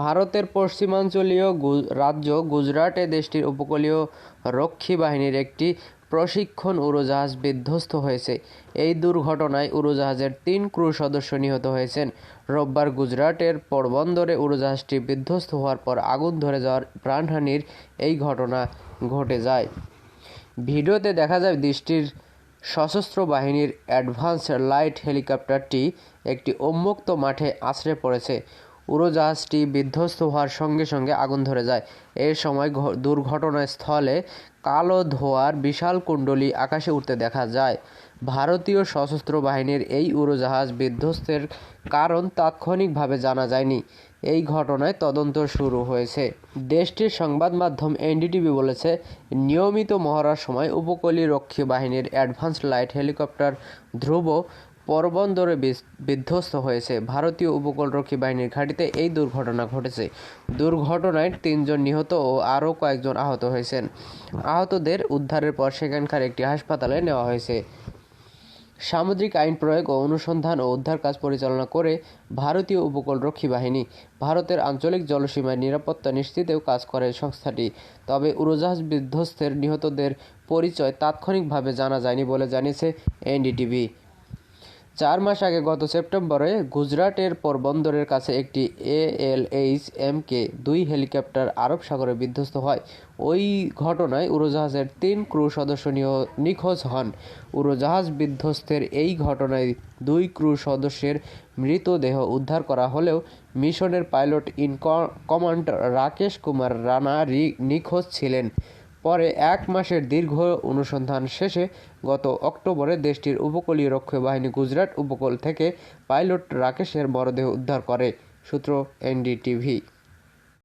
ভারতের পশ্চিমাঞ্চলীয় রাজ্য গুজরাটে দেশটির উপকূলীয় রক্ষী বাহিনীর একটি প্রশিক্ষণ উড়োজাহাজ বিধ্বস্ত হয়েছে। এই দুর্ঘটনায় উড়োজাহাজের তিন ক্রু সদস্য নিহত হয়েছেন। রোববার গুজরাটের পোরবন্দরে উড়োজাহাজটি বিধ্বস্ত হওয়ার পর আগুন ধরে যাওয়ার প্রাণহানির এই ঘটনা ঘটে যায়। ভিডিওতে দেখা যায় দৃষ্টির সশস্ত্র বাহিনীর অ্যাডভান্স লাইট হেলিকপ্টারটি একটি উন্মুক্ত মাঠে আছড়ে পড়েছে। উড়োজাহাজটি বিধ্বস্ত হওয়ার সঙ্গে সঙ্গে আগুন ধরে যায়। এ সময় দুর্ঘটনাস্থলে কালো ধোঁয়ার বিশাল কুণ্ডলী আকাশে উঠতে দেখা যায়। ভারতীয় সশস্ত্র বাহিনীর এই উড়োজাহাজ বিধ্বস্তের কারণ তাৎক্ষণিকভাবে জানা যায়নি। এই ঘটনায় তদন্ত শুরু হয়েছে। দেশটির সংবাদ মাধ্যম এনডিটিভি বলেছে, নিয়মিত মহড়ার সময় উপকূলীয় রক্ষী বাহিনীর অ্যাডভান্স লাইট হেলিকপ্টার ধ্রুব পরবন্দরে বিস- বিধ্বস্ত হয়েছে। ভারতীয় উপকূলরক্ষী বাহিনীর ঘাঁটিতে এই দুর্ঘটনা ঘটেছে। দুর্ঘটনায় তিনজন নিহত ও আরও কয়েকজন আহত হয়েছেন। আহতদের উদ্ধারের পর সেখানকার একটি হাসপাতালে নেওয়া হয়েছে। সামুদ্রিক আইন প্রয়োগ ও অনুসন্ধান ও উদ্ধার কাজ পরিচালনা করে ভারতীয় উপকূলরক্ষী বাহিনী ভারতের আঞ্চলিক জলসীমায় নিরাপত্তা নিশ্চিতেও কাজ করে সংস্থাটি। তবে উড়োজাহাজ বিধ্বস্তের নিহতদের পরিচয় তাৎক্ষণিকভাবে জানা যায়নি বলে জানিয়েছে এনডিটিভি। চার মাস আগে গত সেপ্টেম্বরে গুজরাটের পোরবন্দরের কাছে একটি এএলএইচ এমকে দুই হেলিকপ্টার আরব সাগরে বিধ্বস্ত হয়। ওই ঘটনায় উড়োজাহাজের তিন ক্রু সদস্য নিখোঁজ হন। উড়োজাহাজ বিধ্বস্তের এই ঘটনায় দুই ক্রু সদস্যের মৃতদেহ উদ্ধার করা হলেও মিশনের pilot in command Rakesh Kumar Rana নিখোঁজ ছিলেন। পরে এক মাসের দীর্ঘ অনুসন্ধান শেষে গত অক্টোবরে দেশটির উপকূলীয় রক্ষী বাহিনী গুজরাট উপকূল থেকে পাইলট রাকেশের মরদেহ উদ্ধার করে, সূত্র এনডিটিভি।